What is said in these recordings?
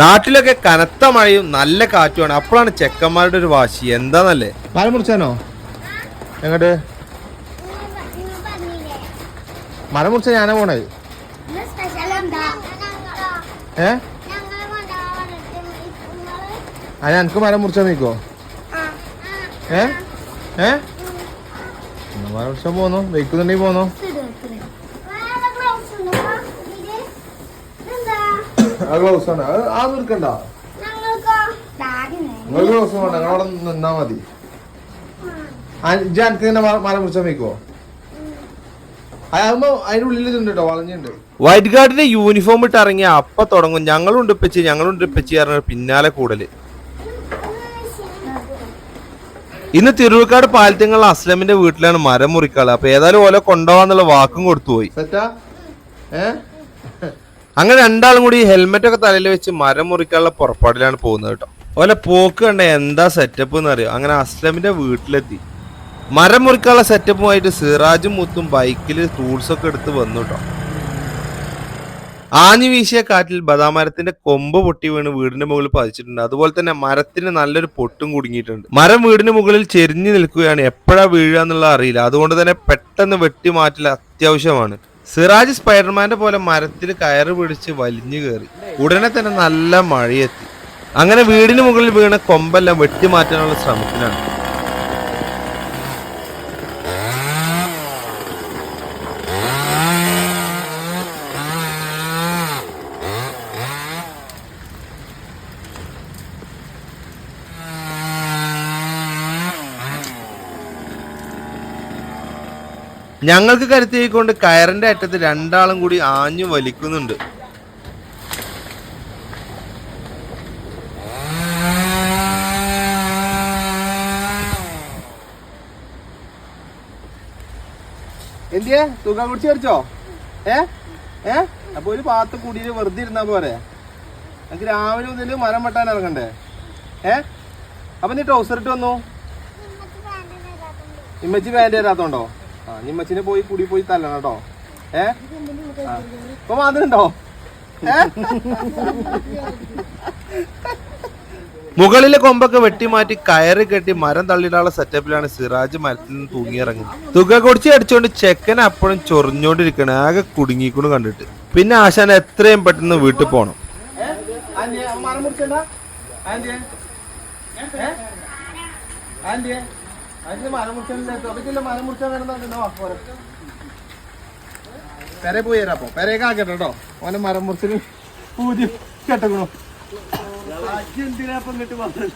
നാട്ടിലൊക്കെ കനത്ത മഴയും നല്ല കാറ്റുമാണ്. അപ്പോഴാണ് ചെക്കന്മാരുടെ ഒരു വാശി. എന്താന്നല്ലേ? പാലം മുറിച്ചാനോ? എങ്ങോട്ട്? മരം മുറിച്ച ഞാനാ പോണേ. ഏ? ആ എനിക്ക് മരം മുറിച്ചാ നീക്കോ? ഏ? ഏ? മരം മുറിച്ചാ പോന്നോ. വെക്കുന്നുണ്ടെങ്കിൽ പോന്നോ. ആ ഗ്ലൗസ് വേണ്ട അത് ആ നിൽക്കണ്ട. നിങ്ങൾ ഗ്ലൗസ് വേണ്ട. നിങ്ങൾ അവിടെ നിന്നാ മതി. ആ, തന്നെ എനിക്ക് മുറിച്ചാൽ വെക്കുവോ വൈറ്റ് ഗാർഡിന്റെ യൂണിഫോം ഇട്ട് ഇറങ്ങിയ അപ്പൊ തുടങ്ങും. ഞങ്ങളുണ്ട് ഉണ്ടിപ്പിച്ച് ഞങ്ങളുണ്ട് ഉണ്ടിപ്പിച്ച് പറഞ്ഞ പിന്നാലെ കൂടൽ. ഇന്ന് തിരുവക്കാട് പാലത്തിങ്ങൾ അസ്ലമിന്റെ വീട്ടിലാണ് മരം മുറിക്കാൾ. അപ്പൊ ഏതായാലും ഓലെ കൊണ്ടോവാന്നുള്ള വാക്കും കൊടുത്തു പോയി. സെറ്റാ? ഏ? അങ്ങനെ രണ്ടാളും കൂടി ഹെൽമെറ്റ് ഒക്കെ തലയിൽ വെച്ച് മരം മുറിക്കാനുള്ള പുറപ്പാടിലാണ് പോകുന്നത് കേട്ടോ. ഓലെ പോക്ക് കണ്ട എന്താ സെറ്റപ്പ് എന്ന് അറിയോ? അങ്ങനെ അസ്ലമിന്റെ വീട്ടിലെത്തി. മരം മുറിക്കാനുള്ള സെറ്റപ്പുമായിട്ട് സിറാജും മുത്തും ബൈക്കിൽ ടൂൾസ് ഒക്കെ എടുത്ത് വന്നു കേട്ടോ. ആഞ്ഞു വീശിയ കാറ്റിൽ ബദാമരത്തിന്റെ കൊമ്പ് പൊട്ടി വീണ് വീടിന്റെ മുകളിൽ പതിച്ചിട്ടുണ്ട്. അതുപോലെ തന്നെ മരത്തിന് നല്ലൊരു പൊട്ടും കുടുങ്ങിയിട്ടുണ്ട്. മരം വീടിന് മുകളിൽ ചെരിഞ്ഞു നിൽക്കുകയാണ് എപ്പോഴാ വീഴുക എന്നുള്ള അറിയില്ല. അതുകൊണ്ട് തന്നെ പെട്ടെന്ന് വെട്ടി മാറ്റൽ അത്യാവശ്യമാണ്. സിറാജ് സ്പൈഡർമാന്റെ പോലെ മരത്തിൽ കയറ് പിടിച്ച് വലിഞ്ഞു കയറി. ഉടനെ തന്നെ നല്ല മഴയെത്തി. അങ്ങനെ വീടിന് മുകളിൽ വീണ കൊമ്പെല്ലാം വെട്ടിമാറ്റാനുള്ള ശ്രമത്തിലാണ്. ഞങ്ങൾക്ക് കരുത്തിക്കൊണ്ട് കയറിന്റെ അറ്റത്ത് രണ്ടാളും കൂടി ആഞ്ഞു വലിക്കുന്നുണ്ട്. എന്തിയെ? തുക കുടിച്ച് വരച്ചോ? ഏ? ഏ? അപ്പൊ ഒരു പാത്ത് കുടിയിൽ വെറുതെ ഇരുന്നാ പോരെ? എനിക്ക് രാവിലെ മുതൽ മരം വെട്ടാൻ ഇറങ്ങണ്ടേ? ഏ? അപ്പൊ നീ ട്രൗസർ ഇട്ട് വന്നു? ഇമ്മച്ചി പാന്റ് തരാത്തോണ്ടോ ആ നീ പോയി കുടി പോയി തല്ലണം കേട്ടോ. ഏ. ഇപ്പൊ മാതിരിണ്ടോ മുകളിലെ കൊമ്പൊക്കെ വെട്ടിമാറ്റി കയറി കെട്ടി മരം തള്ളിയിടാനുള്ള സെറ്റപ്പിലാണ് സിറാജ് മരത്തിൽ നിന്ന് തൂങ്ങിയിറങ്ങുന്നത്. തുക കുടിച്ച് അടിച്ചുകൊണ്ട് ചെക്കൻ അപ്പോഴും ചൊറിഞ്ഞോണ്ടിരിക്കണ. ആകെ കുടുങ്ങിക്കൊണ്ട് കണ്ടിട്ട്. പിന്നെ ആശാൻ എത്രയും പെട്ടെന്ന് വീട്ടിൽ പോണം. ആന്റിയെ. പെരെ. പോയി തരാം അപ്പൊ പെരയൊക്കെ ആക്കട്ടെ കേട്ടോ. ഓനെ മരം മുറിച്ചിന് പൂതി കെട്ടക്കണോ. എന്തിനാ ഇപ്പൊ ഇങ്ങോട്ട് വന്നത്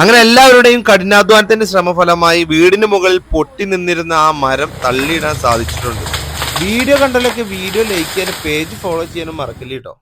അങ്ങനെ എല്ലാവരുടെയും കഠിനാധ്വാനത്തിന്റെ ശ്രമഫലമായി വീടിന് മുകളിൽ പൊട്ടി നിന്നിരുന്ന ആ മരം തള്ളിയിടാൻ സാധിച്ചിട്ടുണ്ട്. വീഡിയോ കണ്ടാലൊക്കെ വീഡിയോ ലൈക്ക് ചെയ്യാനും പേജ് ഫോളോ ചെയ്യാനും മറക്കില്ല കേട്ടോ.